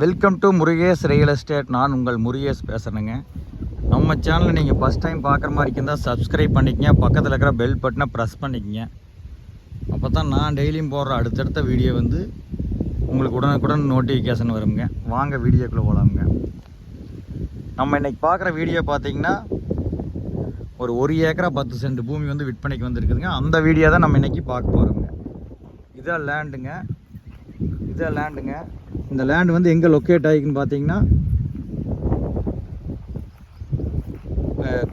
Welcome to Murugesh real estate நான் உங்கள் முருகேஷ் பேசுகிறேங்க நம்ம சேனலை நீங்கள் ஃபஸ்ட் டைம் பார்க்குற மாதிரி இருந்தால் சப்ஸ்கிரைப் பண்ணிக்கங்க. பக்கத்தில் இருக்கிற பெல் பட்டனை ப்ரெஸ் பண்ணிக்கங்க. அப்போ தான் நான் டெய்லியும் போடுற அடுத்தடுத்த வீடியோ வந்து உங்களுக்கு உடனுக்குடன் நோட்டிஃபிகேஷன் வருங்க. வாங்க வீடியோக்குள்ளே போகலாமுங்க நம்ம இன்றைக்கி பார்க்குற வீடியோ பார்த்தீங்கன்னா ஒரு ஒரு ஏக்கரா பத்து சென்ட் பூமி வந்து விற்பனைக்கு வந்திருக்குதுங்க. அந்த வீடியோ தான் நம்ம இன்றைக்கி பார்க்க போகிறோங்க இதான் லேண்டுங்க இதான் லேண்டுங்க இந்த லேண்ட் வந்து எங்கே லொக்கேட் ஆகிக்குன்னு பார்த்தீங்கன்னா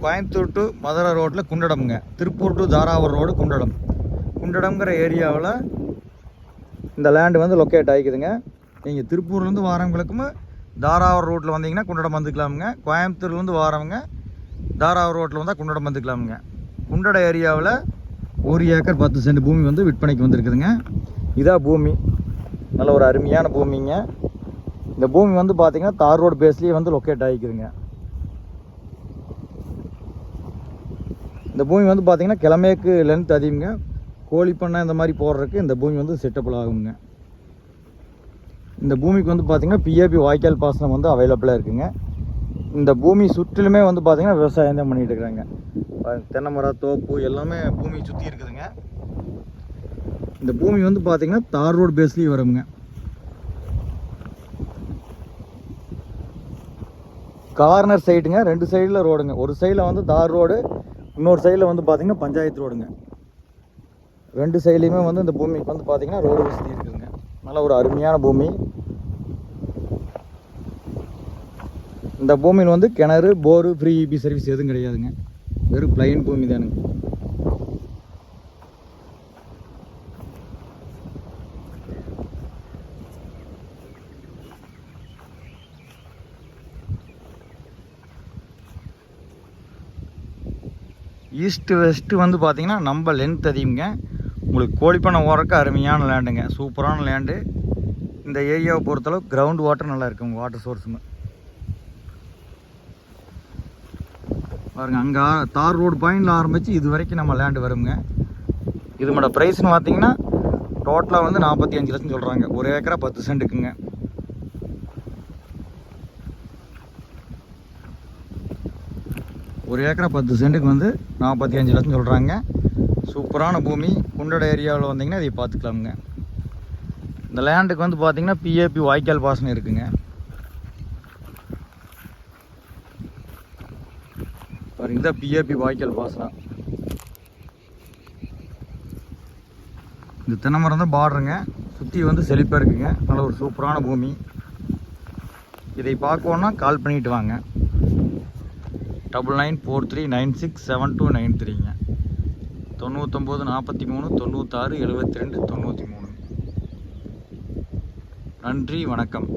கோயம்புத்தூர் டு மதுரை ரோட்டில் குண்டடம்ங்க. Tiruppur to Tharavur road Kundadam. குண்டடம்ங்கிற ஏரியாவில் இந்த லேண்டு வந்து லொக்கேட் ஆகிக்குதுங்க. நீங்கள் திருப்பூர்லேருந்து வாரவங்களுக்கும் தாராவூர் ரோட்டில் வந்தீங்கன்னா குண்டடம் வந்துக்கலாமுங்க. கோயம்புத்தூர்லேருந்து வாரவங்க தாராவூர் ரோட்டில் வந்தால் குண்டடம் வந்துக்கலாமுங்க. குண்டட ஏரியாவில் ஒரு ஏக்கர் பத்து சென்ட் பூமி வந்து விற்பனைக்கு வந்திருக்குதுங்க. இதான் பூமி. நல்ல ஒரு அருமையான பூமிங்க. இந்த பூமி வந்து பார்த்தீங்கன்னா தார் ரோடு பேஸ்லேயே வந்து லொக்கேட் ஆகிக்குதுங்க. இந்த பூமி வந்து பார்த்தீங்கன்னா கிழமைக்கு லென்த் அதிகங்க. கோழி பண்ணை இந்த மாதிரி போடுறதுக்கு இந்த பூமி வந்து செட்டபிள் ஆகுங்க. இந்த பூமிக்கு வந்து பார்த்தீங்கன்னா பிஏபி வாய்க்கால் பாசனம் வந்து அவைலபிளாக இருக்குங்க. இந்த பூமி சுற்றிலுமே வந்து பார்த்திங்கன்னா விவசாயம் தான் பண்ணிகிட்டு இருக்கிறாங்க தென்னை மரம் தோப்பு எல்லாமே பூமி சுற்றி இருக்குதுங்க. இந்த பூமி வந்து பார்த்தீங்கன்னா தார் ரோடு பேஸ்லேயும் வருங்க. கார்னர் சைடுங்க ரெண்டு சைடில் ரோடுங்க ஒரு சைடில் வந்து தார் ரோடு இன்னொரு சைடில் வந்து பார்த்தீங்கன்னா பஞ்சாயத்து ரோடுங்க ரெண்டு சைட்லேயுமே வந்து இந்த பூமிக்கு வந்து பார்த்தீங்கன்னா ரோடு வசதி இருக்குதுங்க. நல்ல ஒரு அருமையான பூமி. இந்த பூமியில் வந்து கிணறு போரு ஃப்ரீ இபி சர்வீஸ் எதுவும் கிடையாதுங்க. வெறும் பிளைன் பூமி தானுங்க. ஈஸ்ட்டு வெஸ்ட்டு வந்து பார்த்தீங்கன்னா நம்ம லென்த் அதிகங்க உங்களுக்கு கோழிப்பண்ணை ஓரக்க அருமையான லேண்டுங்க சூப்பரான லேண்டு இந்த ஏரியாவை பொறுத்தளவு கிரவுண்ட் வாட்டர் நல்லா இருக்குங்க வாட்டர் சோர்ஸுங்க பாருங்க அங்கே தார் ரோடு பாயிண்டில் ஆரம்பித்து இது வரைக்கும் நம்ம லேண்டு வருங்க இதோட ப்ரைஸ்னு பார்த்தீங்கன்னா டோட்டலாக வந்து நாற்பத்தி அஞ்சு லட்சம் சொல்கிறாங்க ஒரு ஏக்கரா பத்து சென்ட்டுக்குங்க ஒரு ஏக்கரை பத்து சென்ட்டுக்கு வந்து நாற்பத்தி அஞ்சு லட்சம் சொல்கிறாங்க சூப்பரான பூமி. குண்டட ஏரியாவில் வந்தீங்கன்னா இதை பார்த்துக்கலாமுங்க. இந்த லேண்டுக்கு வந்து பார்த்தீங்கன்னா பிஏபி வாய்க்கால் பாசனம் இருக்குங்க. பாருங்க இதான் பிஏபி வாய்க்கால் பாசனம். இந்த தென்னை மரம் தான் பார்டருங்க. சுற்றி வந்து செழிப்பாக இருக்குங்க. நல்ல ஒரு சூப்பரான பூமி. இதை பார்க்கணுன்னா கால் பண்ணிட்டு வாங்க. Double nine four three nine six seven two nine த்ரீங்க தொண்ணூத்தொம்பது நாற்பத்தி மூணு தொண்ணூத்தாறு எழுபத்தி ரெண்டு தொண்ணூற்றி மூணு நன்றி வணக்கம்.